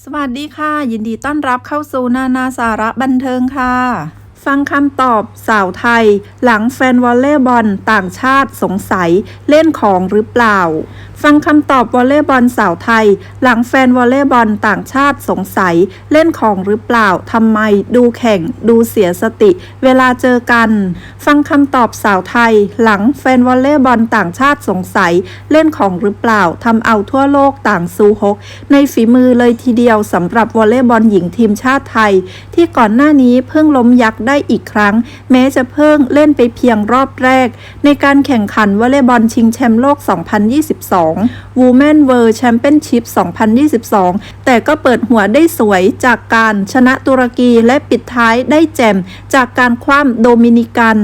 สวัสดีค่ะ ยินดีต้อนรับเข้าสู่นานาสาระบันเทิงค่ะ ฟังคำตอบสาวไทย หลังแฟนวอลเลย์บอลต่างชาติสงสัยเล่นของหรือเปล่า ฟังคำตอบวอลเลย์บอลสาวไทย หลังแฟนวอลเลย์บอลต่างชาติสงสัย เล่นของหรือเปล่าทำไมดูแข่งดูเสียสติ เวลาเจอกัน ฟังคำตอบสาวไทย หลังแฟนวอลเลย์บอลต่างชาติสงสัย เล่นของหรือเปล่าทำเอาทั่วโลกต่างซูฮกในฝีมือเลยทีเดียวสำหรับวอลเลย์บอลหญิงทีมชาติไทย ที่ก่อนหน้านี้เพิ่งล้มยักษ์ได้อีกครั้ง แม้จะเพิ่งเล่นไปเพียงรอบแรก ในการแข่งขันวอลเลย์บอลชิงแชมป์โลก 2022 Women World Championship 2022 แต่ก็เปิดหัวได้สวยจากการชนะตุรกีและปิดท้ายได้แจ่มจากการคว่ำโดมินิกัน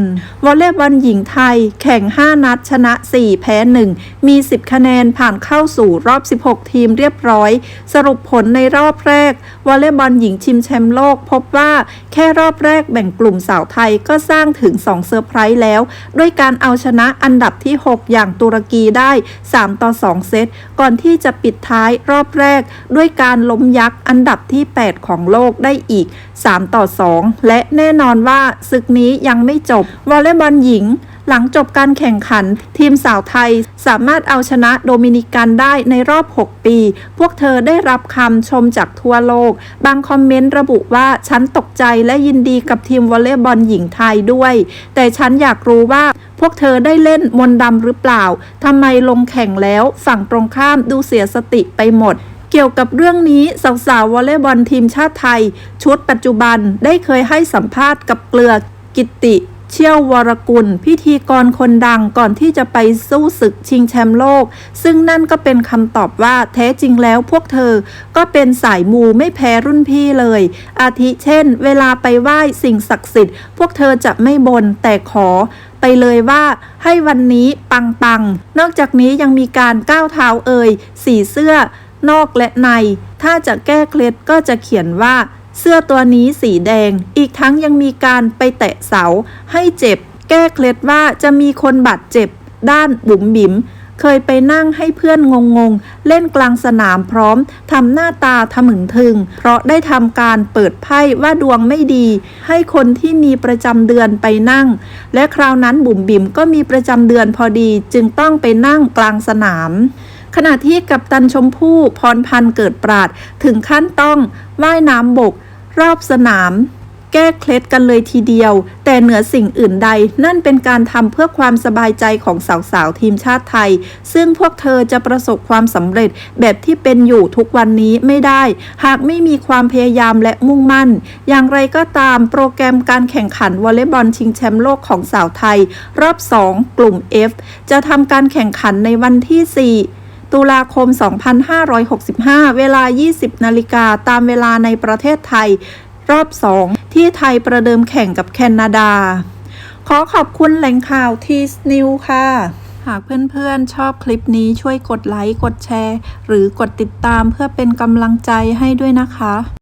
วอลเลย์บอลหญิงไทย แข่ง 5 นัดชนะ 4 แพ้ 1 มี 10 คะแนนผ่านเข้าสู่รอบ 16 ทีมเรียบร้อย สรุปผลในรอบแรกวอลเลย์บอลหญิงชิมแชมป์โลกพบว่าแค่รอบแรกแบ่งกลุ่มสาวไทยก็สร้างถึง 2 เซอร์ไพรส์แล้ว ด้วยการเอาชนะอันดับที่ 6 อย่างตุรกีได้ 3 ต่อ 2 เซต ก่อนที่จะปิดท้ายรอบแรก ด้วยการล้มยักษ์อันดับที่ 8 ของโลกได้อีก 3 ต่อ 2 และแน่นอนว่าศึกนี้ยังไม่จบวอลเลย์บอลหญิง หลังจบการแข่งขัน ทีมสาวไทยสามารถเอาชนะโดมินิกันได้ในรอบ 6 ปี พวกเธอได้รับคำชมจากทั่วโลก บางคอมเมนต์ระบุว่า ฉันตกใจและยินดีกับทีมวอลเลย์บอลหญิงไทยด้วย แต่ฉันอยากรู้ว่าพวกเธอได้เล่นมนดำหรือเปล่า ทำไมลงแข่งแล้วฝั่งตรงข้ามดูเสียสติไปหมดเกี่ยวกับเรื่องนี้สาวๆวอลเลย์บอลทีมชาติไทย ชุดปัจจุบันได้เคยให้สัมภาษณ์กับเกลือกิติ เชี่ยววรกุล พิธีกรคนดังก่อนที่จะไปสู้ศึกชิงแชมป์โลก ซึ่งนั่นก็เป็นคำตอบว่าแท้จริงแล้วพวกเธอ ก็เป็นสายมูไม่แพ้รุ่นพี่เลย อาทิเช่น เวลาไปไหว้สิ่งศักดิ์สิทธิ์ พวกเธอจะไม่บนแต่ขอไปเลยว่าให้วันนี้ปังปังๆนอกจากนี้ยังมีการก้าวเท้าเอ่ยสีเสื้อนอกและใน ถ้าจะแก้เคล็ดก็จะเขียนว่า เสื้อตัวนี้สีแดง อีกทั้งยังมีการไปแตะเสาให้เจ็บ แก้เคล็ดว่าจะมีคนบาดเจ็บ ด้านบุ๋มบิ๋มเคยไปนั่งให้เพื่อนงงๆ เล่นกลางสนามพร้อมทำหน้าตาทะมึงทึง เพราะได้ทำการเปิดไพ่ว่าดวงไม่ดี ให้คนที่มีประจำเดือนไปนั่ง และคราวนั้นบุ๋มบิ๋มก็มีประจำเดือนพอดีจึงต้องไปนั่งกลางสนาม ขณะที่กัปตันชมพู่พรพันธ์เกิดปราด ถึงขั้นต้องว่ายน้ำบก รอบสนาม แก้เคล็ดกันเลยทีเดียว แต่เหนือสิ่งอื่นใด นั่นเป็นการทำเพื่อความสบายใจของสาวๆทีมชาติไทย ซึ่งพวกเธอจะประสบความสำเร็จแบบที่เป็นอยู่ทุกวันนี้ไม่ได้ หากไม่มีความพยายามและมุ่งมั่น อย่างไรก็ตามโปรแกรมการแข่งขันวอลเลย์บอลชิงแชมป์โลกของสาวไทย รอบ 2 กลุ่ม F จะทำการแข่งขันในวันที่ 4 ตุลาคม 2565 เวลา 20 นาฬิกาตามเวลาในประเทศไทย รอบ 2 ที่ไทยประเดิมแข่งกับแคนาดา ขอขอบคุณแหล่งข่าวทีสนิวค่ะ หากเพื่อนๆ ชอบคลิปนี้ช่วยกดไลค์ กดแชร์ หรือกดติดตามเพื่อเป็นกำลังใจให้ด้วยนะคะ